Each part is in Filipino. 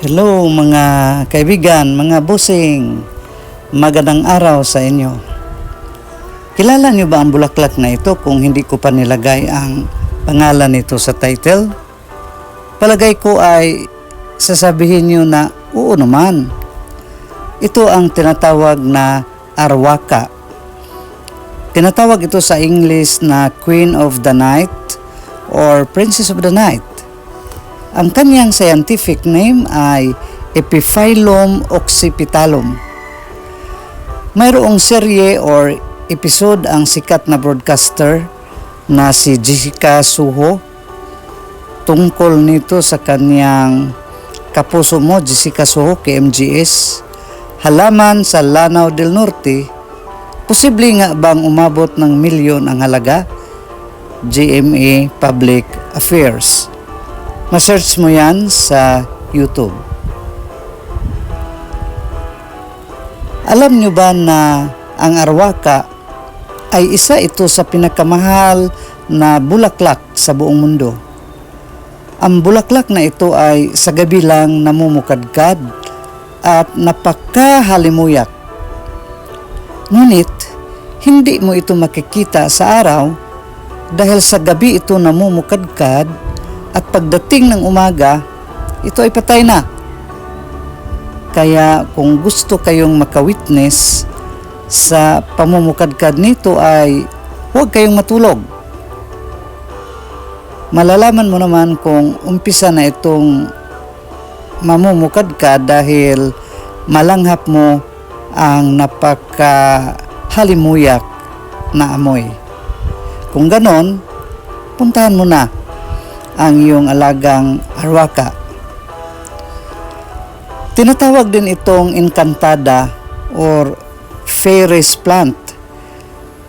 Hello mga kaibigan, mga busing. Magandang araw sa inyo. Kilala niyo ba ang bulaklak na ito kung hindi ko pa nilagay ang pangalan nito sa title? Palagay ko ay sasabihin niyo na oo naman. Ito ang tinatawag na arwaka. Tinatawag ito sa English na Queen of the Night or Princess of the Night. Ang kanyang scientific name ay Epiphyllum occipitalum. Mayroong serye or episode ang sikat na broadcaster na si Jessica Suho tungkol nito sa kanyang kapuso mo Jessica Suho KMGS halaman sa Lanao del Norte posible nga bang umabot ng milyon ang halaga? GMA Public Affairs Ma-search mo yan sa YouTube. Alam nyo ba na ang arwaka ay isa ito sa pinakamahal na bulaklak sa buong mundo. Ang bulaklak na ito ay sa gabi lang namumukadkad at napakahalimuyak. Ngunit, hindi mo ito makikita sa araw dahil sa gabi ito namumukadkad at pagdating ng umaga, ito ay patay na. Kaya kung gusto kayong makawitness sa pamumukadkad nito ay huwag kayong matulog. Malalaman mo naman kung umpisa na itong mamumukadkad dahil malanghap mo ang napakahalimuyak na amoy. Kung ganon, puntahan mo na ang iyong alagang arwaka. Tinatawag din itong encantada or fairies plant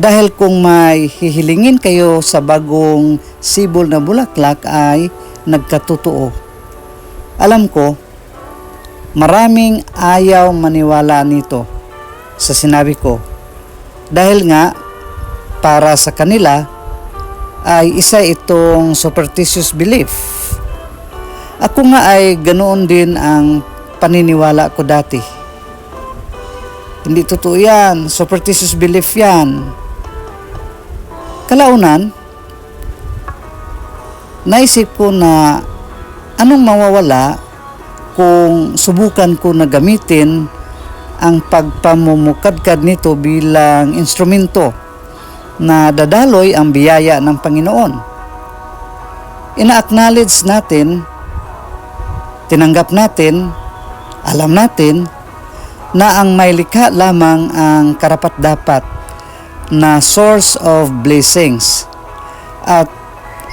dahil kung may hihilingin kayo sa bagong sibol na bulaklak ay nagkatotoo. Alam ko, maraming ayaw maniwala nito sa sinabi ko dahil nga para sa kanila ay isa itong superstitious belief. Ako nga ay ganoon din ang paniniwala ko dati. Hindi totoo yan. Superstitious belief yan. Kalaunan, naisip ko na anong mawawala kung subukan ko na gamitin ang pagpamumukadkad nito bilang instrumento na dadaloy ang biyaya ng Panginoon. Ina-acknowledge natin, tinanggap natin, alam natin na ang may likha lamang ang karapat-dapat na source of blessings at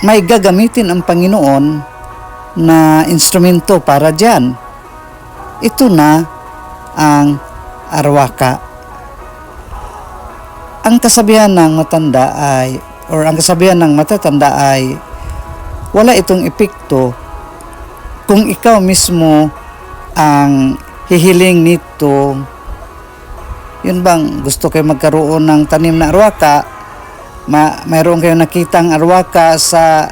may gagamitin ang Panginoon na instrumento para diyan. Ito na ang arwaka ang kasabihan ng matanda ay or ang kasabihan ng matatanda ay wala itong epekto kung ikaw mismo ang hihiling nito. Yun bang gusto kayo magkaroon ng tanim na arwaka? Ma mayroon kayo nakitang arwaka sa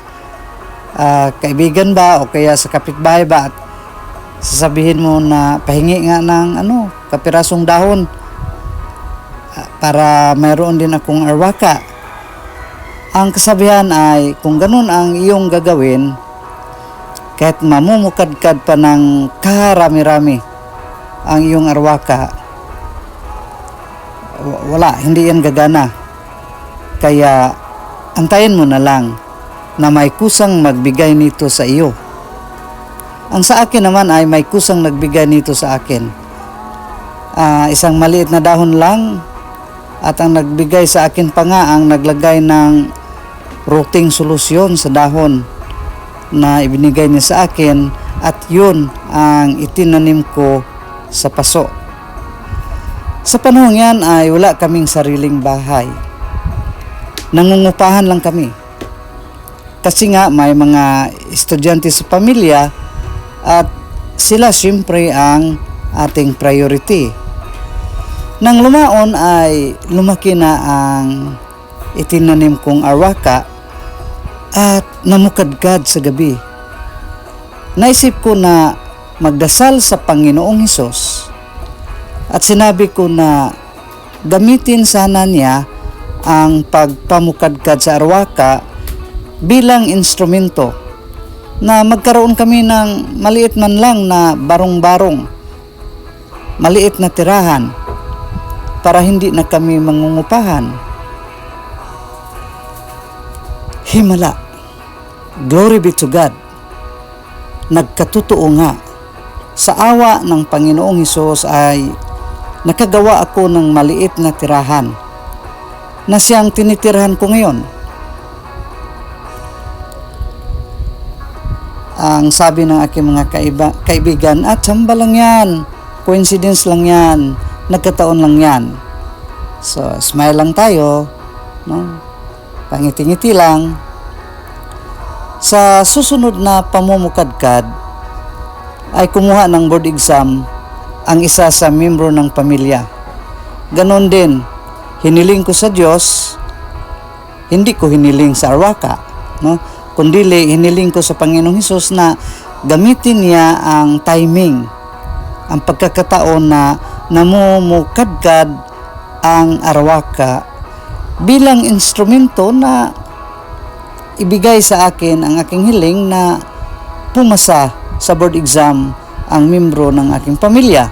uh, kaibigan ba o kaya sa kapitbahay ba? At sasabihin mo na pahingi nga ng ano kapirasong dahon para mayroon din akong arwaka. Ang kasabihan ay kung ganun ang iyong gagawin, kahit mamumukadkad pa ng karami-rami ang iyong arwaka, wala, hindi yan gagana. Kaya antayin mo na lang na may kusang magbigay nito sa iyo. Ang sa akin naman ay may kusang nagbigay nito sa akin. Uh, isang maliit na dahon lang at ang nagbigay sa akin pa nga ang naglagay ng rotting solusyon sa dahon na ibinigay niya sa akin at yun ang itinanim ko sa paso. Sa panahon yan ay wala kaming sariling bahay. Nangungupahan lang kami. Kasi nga may mga estudyante sa pamilya at sila siyempre ang ating priority nang lumaon ay lumaki na ang itinanim kong arwaka at namukadkad sa gabi. Naisip ko na magdasal sa Panginoong Hesus at sinabi ko na gamitin sana niya ang pagpamukadkad sa arwaka bilang instrumento na magkaroon kami ng maliit man lang na barong-barong, maliit na tirahan para hindi na kami mangungupahan. Himala. Glory be to God. Nagkatotoo nga. Sa awa ng Panginoong Hesus ay nakagawa ako ng maliit na tirahan na siyang tinitirahan ko ngayon. Ang sabi ng aking mga kaiba, kaibigan, at samba lang yan, coincidence lang yan, nagkataon lang yan. So, smile lang tayo, no? Pangiti-ngiti lang. Sa susunod na pamumukadkad, ay kumuha ng board exam ang isa sa membro ng pamilya. Ganon din, hiniling ko sa Diyos, hindi ko hiniling sa arwaka, no? kundi hiniling ko sa Panginoong Hesus na gamitin niya ang timing, ang pagkakataon na namumukadkad ang arwaka bilang instrumento na ibigay sa akin ang aking hiling na pumasa sa board exam ang membro ng aking pamilya.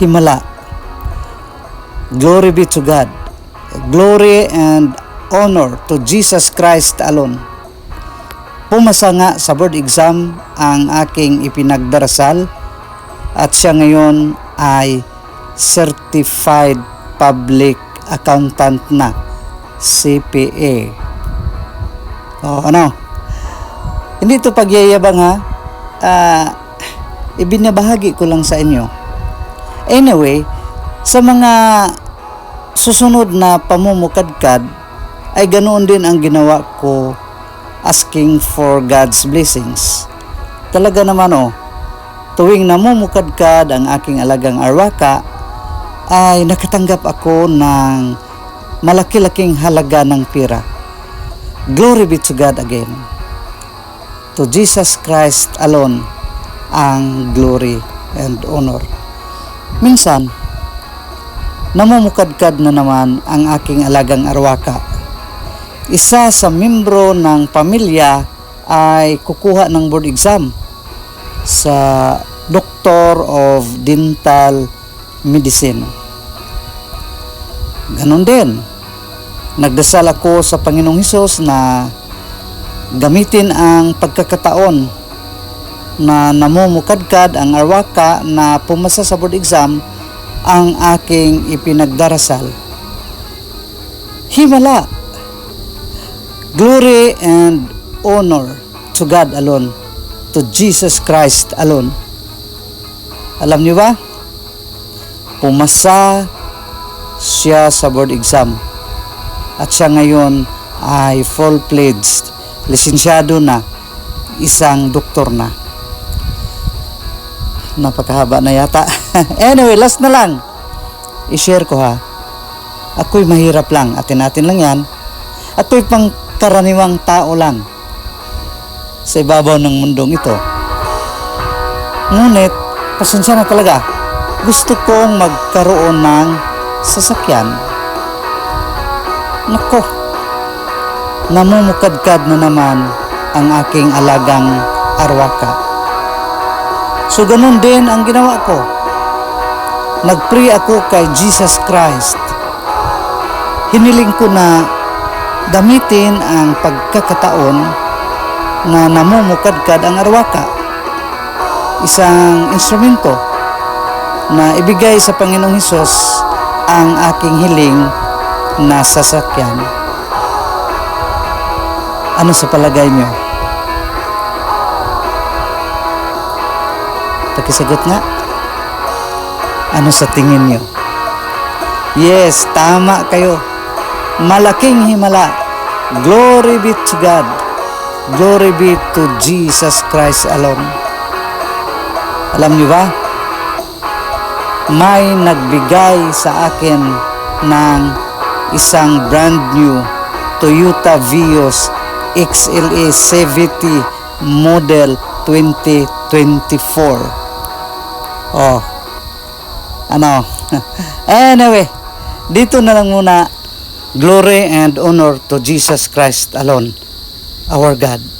Himala. Glory be to God. Glory and honor to Jesus Christ alone. Pumasa nga sa board exam ang aking ipinagdarasal at siya ngayon ay Certified Public Accountant na, CPA. O ano? Hindi ito pagyayabang ha. Ah, ibinabahagi ko lang sa inyo. Anyway, sa mga susunod na pamumukadkad, ay ganoon din ang ginawa ko asking for God's blessings. Talaga naman oh, tuwing namumukadkad ang aking alagang arwaka, ay nakatanggap ako ng malaki-laking halaga ng pira. Glory be to God again. To Jesus Christ alone ang glory and honor. Minsan, namumukadkad na naman ang aking alagang arwaka isa sa membro ng pamilya ay kukuha ng board exam sa Doctor of Dental Medicine. Ganon din. Nagdasal ako sa Panginoong Hesus na gamitin ang pagkakataon na namumukadkad ang arwaka na pumasa sa board exam ang aking ipinagdarasal. Himala Glory and honor to God alone, to Jesus Christ alone. Alam niyo ba? Pumasa siya sa board exam. At siya ngayon ay full-fledged, lisensyado na, isang doktor na. Napakahaba na yata. anyway, last na lang. I-share ko ha. Ako'y mahirap lang. Atin-atin lang yan. Ako'y pang karaniwang tao lang sa ibabaw ng mundong ito. Ngunit, pasensya na talaga, gusto kong magkaroon ng sasakyan. Nako, namumukadkad na naman ang aking alagang arwaka. So ganun din ang ginawa ko. Nagpray ako kay Jesus Christ. Hiniling ko na gamitin ang pagkakataon na namumukadkad ang arwaka. Isang instrumento na ibigay sa Panginoong Hesus ang aking hiling na sasakyan. Ano sa palagay niyo? Pakisagot nga. Ano sa tingin niyo? Yes, tama kayo malaking himala. Glory be to God. Glory be to Jesus Christ alone. Alam niyo ba? May nagbigay sa akin ng isang brand new Toyota Vios XLE 70 model 2024. Oh. Ano? anyway, dito na lang muna glory and honor to Jesus Christ alone, our God.